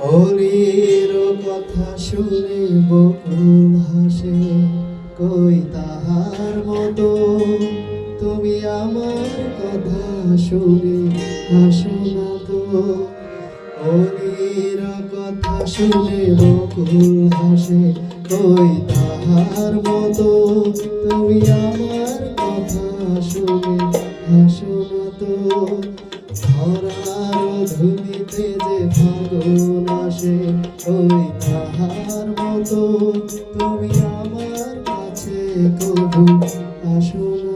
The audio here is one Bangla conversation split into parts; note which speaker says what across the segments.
Speaker 1: হরির কথা শুনে বকুল হাসে, কই তাহার মতো? তুমি আমার কথা শুনে হাসো না তো? হরির কথা শুনে বকুল হাসে, কই তাহার মতো? তুমি আমার কথা শুনে হাসো না তো ধরার ধুলিতে যে ফাগুন আসে, ওই তাহার মতো। তুমি আমার কাছে কবু আসো না।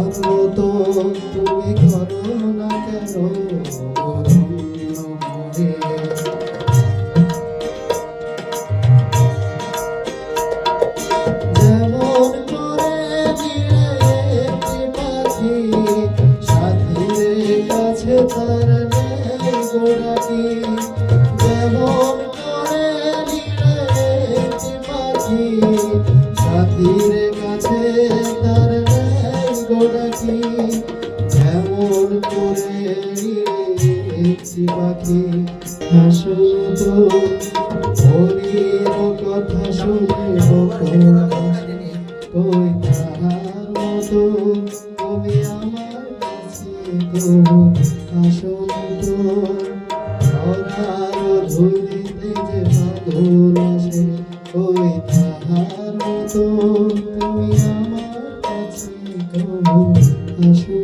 Speaker 1: তাহার মতো তুমি করো না কেন? তার নেই গোড়াটি যেমন করে নিয়ে পাখি সাথীর রাখি না শুনতো হরির কথা শুনে তুই তাহার মতো তুমি আমার কাছে তবু কথার ধরিতে যে পাথর আসে তুই তাহার মতো তুমি আমার কাছে তবু না